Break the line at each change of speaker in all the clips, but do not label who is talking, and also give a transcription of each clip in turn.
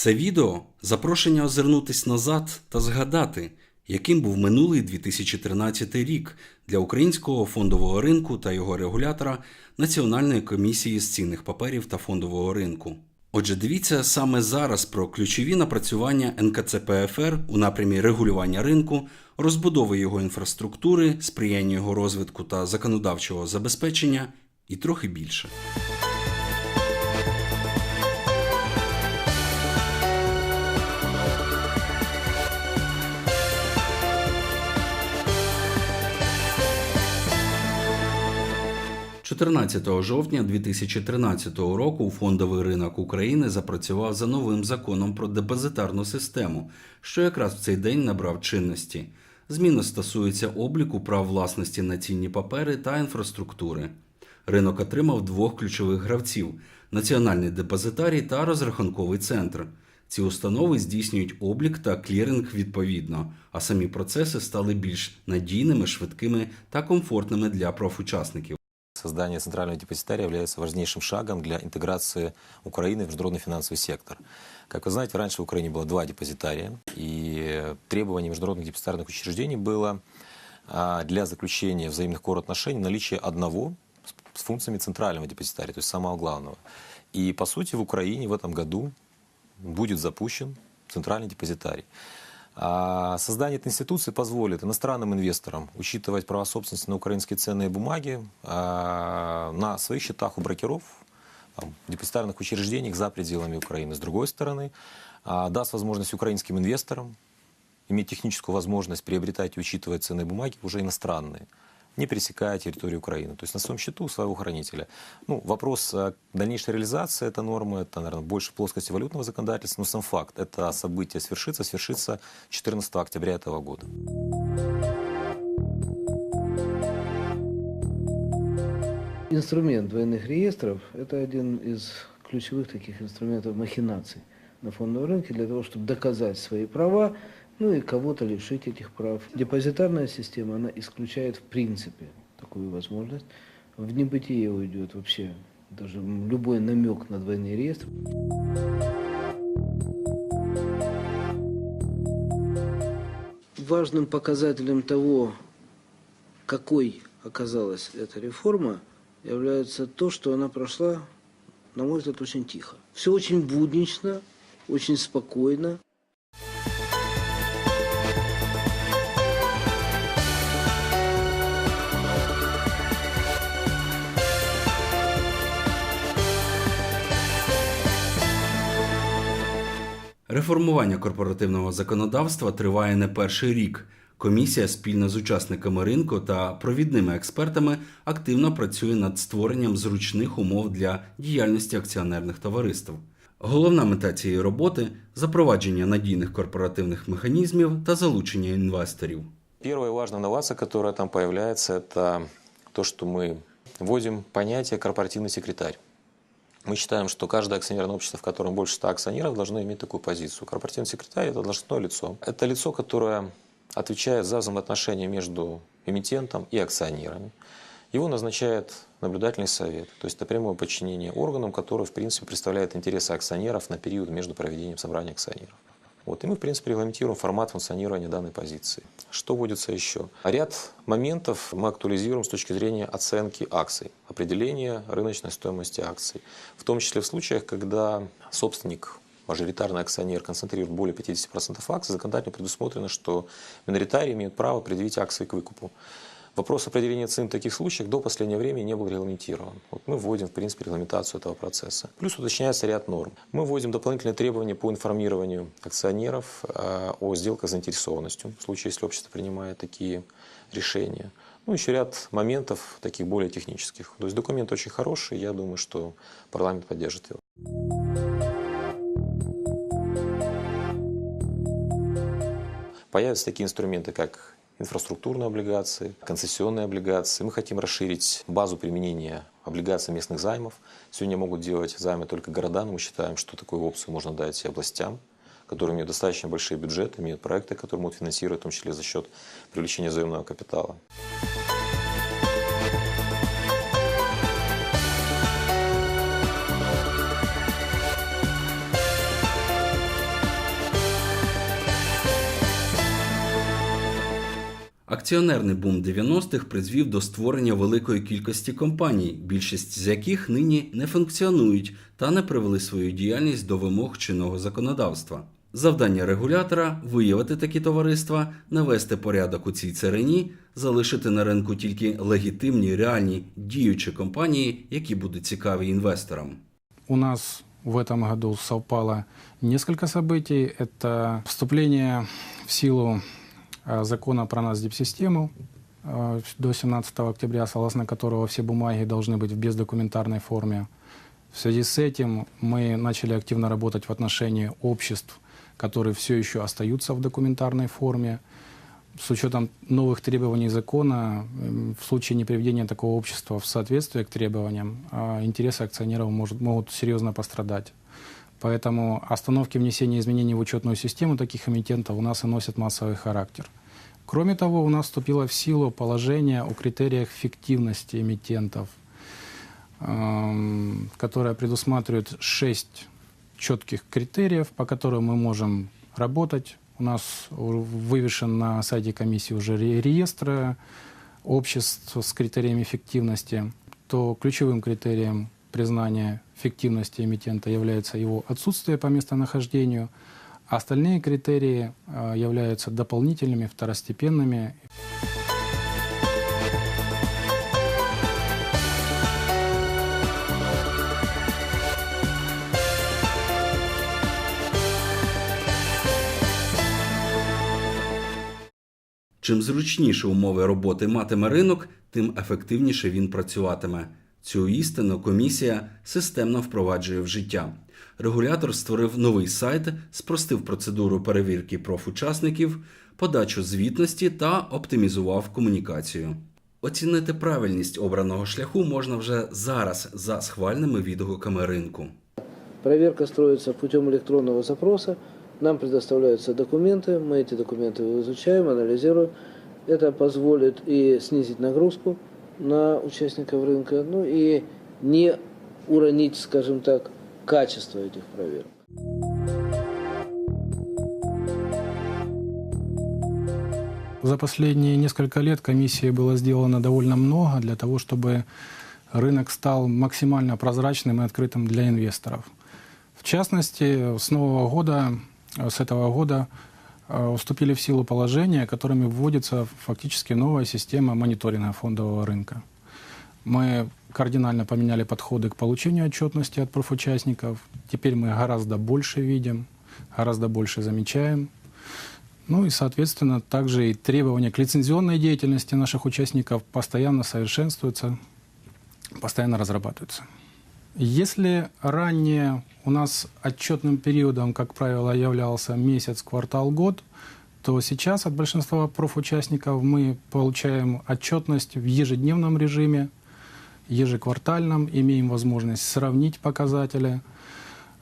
Це відео запрошення озирнутись назад та згадати, яким був минулий 2013 рік для українського фондового ринку та його регулятора Національної комісії з цінних паперів та фондового ринку. Отже, дивіться саме зараз про ключові напрацювання НКЦПФР у напрямі регулювання ринку, розбудови його інфраструктури, сприяння його розвитку та законодавчого забезпечення і трохи більше. – 14 жовтня 2013 року фондовий ринок України запрацював за новим законом про депозитарну систему, що якраз в цей день набрав чинності. Зміни стосуються обліку прав власності на цінні папери та інфраструктури. Ринок отримав двох ключових гравців: Національний депозитарій та розрахунковий центр. Ці установи здійснюють облік та кліринг відповідно, а самі процеси стали більш надійними, швидкими та комфортними для профучасників.
Создание центрального депозитария является важнейшим шагом для интеграции Украины в международный финансовый сектор. Как вы знаете, раньше в Украине было два депозитария, и требование международных депозитарных учреждений было а, для заключения взаимных отношений наличие одного с функциями центрального депозитария, то есть самого главного. И, по сути, в Украине в этом году будет запущен центральный депозитарий. А Создание этой институции позволит иностранным инвесторам учитывать права собственности на украинские ценные бумаги а, на своих счетах у брокеров, депозитарных учреждениях за пределами Украины. С другой стороны, а, даст возможность украинским инвесторам иметь техническую возможность приобретать и учитывать ценные бумаги уже иностранные, не пересекая территорию Украины. То есть на своем счету своего хранителя. Ну, вопрос э, дальнейшей реализации этой нормы, это, наверное, больше плоскости валютного законодательства, но сам факт, это событие свершится, свершится 14 октября этого года.
Инструмент двойных реестров – это один из ключевых таких инструментов махинаций на фондовом рынке для того, чтобы доказать свои права, ну и кого-то лишить этих прав. Депозитарная система, она исключает в принципе такую возможность. В небытие уйдет вообще даже любой намек на двойные реестры. Важным показателем того, какой оказалась эта реформа, является то, что она прошла, на мой взгляд, очень тихо. Все очень буднично, очень спокойно.
Реформування корпоративного законодавства триває не перший рік. Комісія спільно з учасниками ринку та провідними експертами активно працює над створенням зручних умов для діяльності акціонерних товариств. Головна мета цієї роботи запровадження надійних корпоративних механізмів та залучення інвесторів.
Первая важная инновация, которая там появляется, это то, что мы вводим понятие корпоративный секретарь. Мы считаем, что каждое акционерное общество, в котором больше 100 акционеров, должно иметь такую позицию. Корпоративный секретарь – это должностное лицо. Это лицо, которое отвечает за взаимоотношения между эмитентом и акционерами. Его назначает наблюдательный совет, то есть это прямое подчинение органам, которые, в принципе, представляют интересы акционеров на период между проведением собрания акционеров. Вот, и мы, в принципе, регламентируем формат функционирования данной позиции. Что вводится еще? Ряд моментов мы актуализируем с точки зрения оценки акций, определения рыночной стоимости акций. В том числе в случаях, когда собственник, мажоритарный акционер концентрирует более 50% акций, законодательно предусмотрено, что миноритарии имеют право предъявить акции к выкупу. Вопрос определения цен в таких случаях до последнего времени не был регламентирован. Вот мы вводим, в принципе, регламентацию этого процесса. Плюс уточняется ряд норм. Мы вводим дополнительные требования по информированию акционеров э, о сделках с заинтересованностью, в случае, если общество принимает такие решения. Ну, еще ряд моментов, таких более технических. То есть документ очень хороший, я думаю, что парламент поддержит его. Появятся такие инструменты, как инфраструктурные облигации, концессионные облигации. Мы хотим расширить базу применения облигаций местных займов. Сегодня могут делать займы только города, но мы считаем, что такую опцию можно дать и областям, которые имеют достаточно большие бюджеты, имеют проекты, которые могут финансировать, в том числе за счет привлечения заемного капитала.
Акціонерний бум 90-х призвів до створення великої кількості компаній, більшість з яких нині не функціонують та не привели свою діяльність до вимог чинного законодавства. Завдання регулятора виявити такі товариства, навести порядок у цій царині, залишити на ринку тільки легітимні, реальні діючі компанії, які будуть цікаві інвесторам.
У нас в этом году совпало несколько событий. Это вступление в силу э, закона про НАСДИП-систему э, до 17 октября, согласно которого все бумаги должны быть в бездокументарной форме. В связи с этим мы начали активно работать в отношении обществ, которые все еще остаются в документарной форме. С учетом новых требований закона, в случае неприведения такого общества в соответствие к требованиям, а, интересы акционеров может, могут серьезно пострадать. Поэтому остановки внесения изменений в учетную систему таких эмитентов у нас и носят массовый характер. Кроме того, у нас вступило в силу положение о критериях фиктивности эмитентов, эм, которое предусматривает шесть четких критериев, по которым мы можем работать. У нас вывешен на сайте комиссии уже ре- реестр обществ с критериями эффективности, то ключевым критерием признания фиктивности эмитента является его отсутствие по местонахождению, а остальные критерии э, являются дополнительными, второстепенными.
Чим зручніше умови роботи матиме ринок, тим ефективніше він працюватиме. Цю істину комісія системно впроваджує в життя. Регулятор створив новий сайт, спростив процедуру перевірки профучасників, подачу звітності та оптимізував комунікацію. Оцінити правильність обраного шляху можна вже зараз за схвальними відгуками ринку.
Проверка строится путем электронного запроса. Нам предоставляются документы, мы эти документы изучаем, анализируем. Это позволит и снизить нагрузку на участников рынка, ну и не уронить, скажем так, качество этих проверок.
За последние несколько лет комиссией было сделано довольно много для того, чтобы рынок стал максимально прозрачным и открытым для инвесторов. В частности, с нового года, с этого года вступили в силу положения, которыми вводится фактически новая система мониторинга фондового рынка. Мы кардинально поменяли подходы к получению отчетности от профучастников. Теперь мы гораздо больше видим, гораздо больше замечаем. Ну и, соответственно, также и требования к лицензионной деятельности наших участников постоянно совершенствуются, постоянно разрабатываются. Если ранее у нас отчетным периодом, как правило, являлся месяц, квартал, год, то сейчас от большинства профучастников мы получаем отчетность в ежедневном режиме, ежеквартальном, имеем возможность сравнить показатели.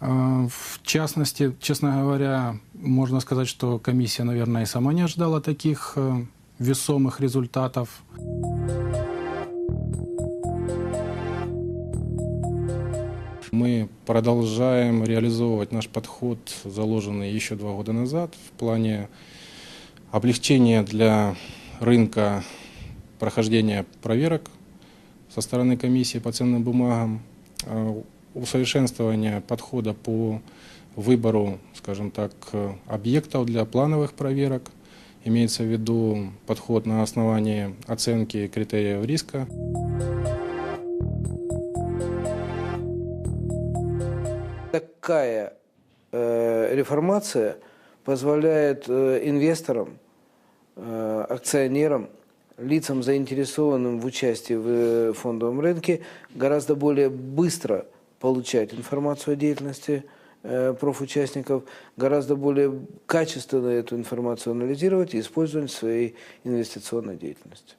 Э, В частности, честно говоря, можно сказать, что комиссия, наверное, и сама не ожидала таких э, весомых результатов. Мы продолжаем реализовывать наш подход, заложенный еще два года назад, в плане облегчения для рынка прохождения проверок со стороны комиссии по ценным бумагам, э, усовершенствования подхода по выбору, скажем так, объектов для плановых проверок. Имеется в виду подход на основании оценки критериев риска.
Такая э, реформация позволяет э, инвесторам, э, акционерам, лицам, заинтересованным в участии в э, фондовом рынке, гораздо более быстро получать информацию о деятельности э, профучастников, гораздо более качественно эту информацию анализировать и использовать в своей инвестиционной деятельности.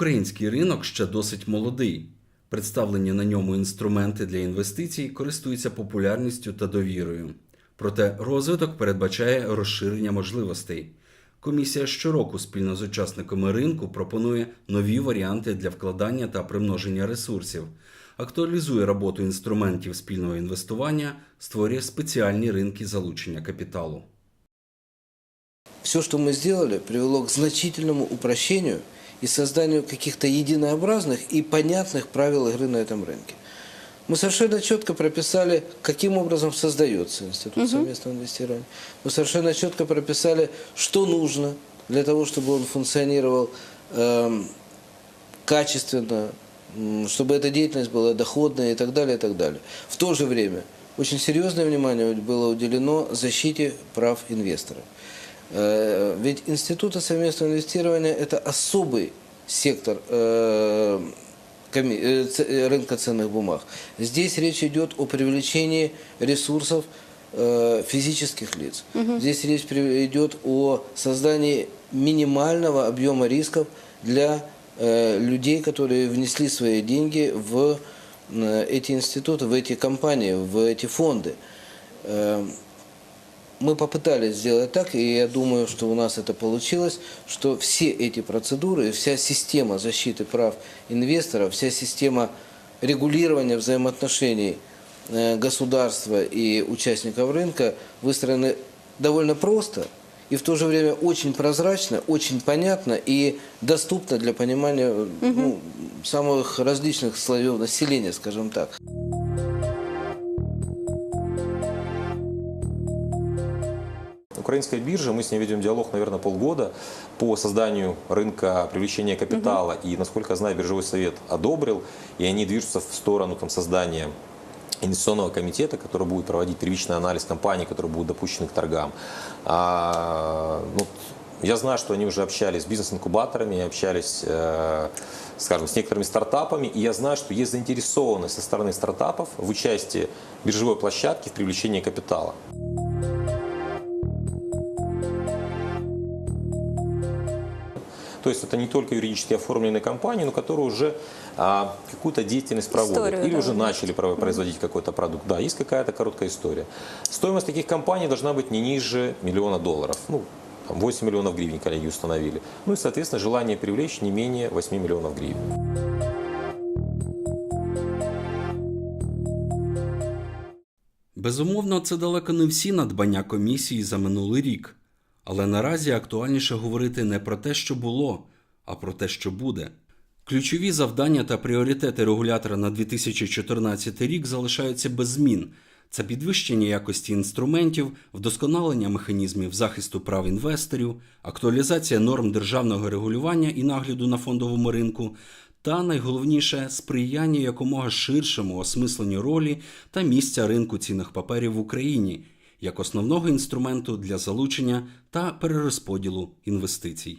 Український ринок ще досить молодий. Представлені на ньому інструменти для інвестицій користуються популярністю та довірою. Проте розвиток передбачає розширення можливостей. Комісія щороку спільно з учасниками ринку пропонує нові варіанти для вкладання та примноження ресурсів, актуалізує роботу інструментів спільного інвестування, створює спеціальні ринки залучення капіталу.
Все, что мы сделали, привело к значительному упрощению и созданию каких-то единообразных и понятных правил игры на этом рынке. Мы совершенно четко прописали, каким образом создается институт совместного инвестирования. Мы совершенно четко прописали, что нужно для того, чтобы он функционировал эм, качественно, чтобы эта деятельность была доходная и так далее, и так далее. В то же время очень серьезное внимание было уделено защите прав инвестора. Э, Ведь институты совместного инвестирования – это особый сектор э, э, рынка ценных бумаг. Здесь речь идет о привлечении ресурсов физических лиц. Здесь речь идет о создании минимального объема рисков для людей, которые внесли свои деньги в эти институты, в эти компании, в эти фонды. Мы попытались сделать так, и я думаю, что у нас это получилось, что все эти процедуры, вся система защиты прав инвесторов, вся система регулирования взаимоотношений э, государства и участников рынка выстроены довольно просто и в то же время очень прозрачно, очень понятно и доступно для понимания э, ну, самых различных слоев населения, скажем так.
Украинская биржа, мы с ней ведем диалог, наверное, полгода по созданию рынка привлечения капитала. И, насколько я знаю, биржевой совет одобрил, и они движутся в сторону там, создания инвестиционного комитета, который будет проводить первичный анализ компаний, которые будут допущены к торгам. А, ну, я знаю, что они уже общались с бизнес-инкубаторами, общались, э, скажем, с некоторыми стартапами, и я знаю, что есть заинтересованность со стороны стартапов в участии биржевой площадки в привлечении капитала. То есть это не только юридически оформленные компании, но которые уже а, какую-то деятельность проводят
Историю,
или
да.
уже начали про- производить какой-то продукт. Да, есть какая-то короткая история. Стоимость таких компаний должна быть не ниже миллиона долларов. Ну, там 8 миллионов гривен коллеги установили. Ну и, соответственно, желание привлечь не менее 8 миллионов гривен.
Безумовно, це далеко не всі надбання комісії за минулий рік. Але наразі актуальніше говорити не про те, що було, а про те, що буде. Ключові завдання та пріоритети регулятора на 2014 рік залишаються без змін. Це підвищення якості інструментів, вдосконалення механізмів захисту прав інвесторів, актуалізація норм державного регулювання і нагляду на фондовому ринку, та найголовніше сприяння якомога ширшому осмисленню ролі та місця ринку цінних паперів в Україні як основного інструменту для залучення та перерозподілу інвестицій.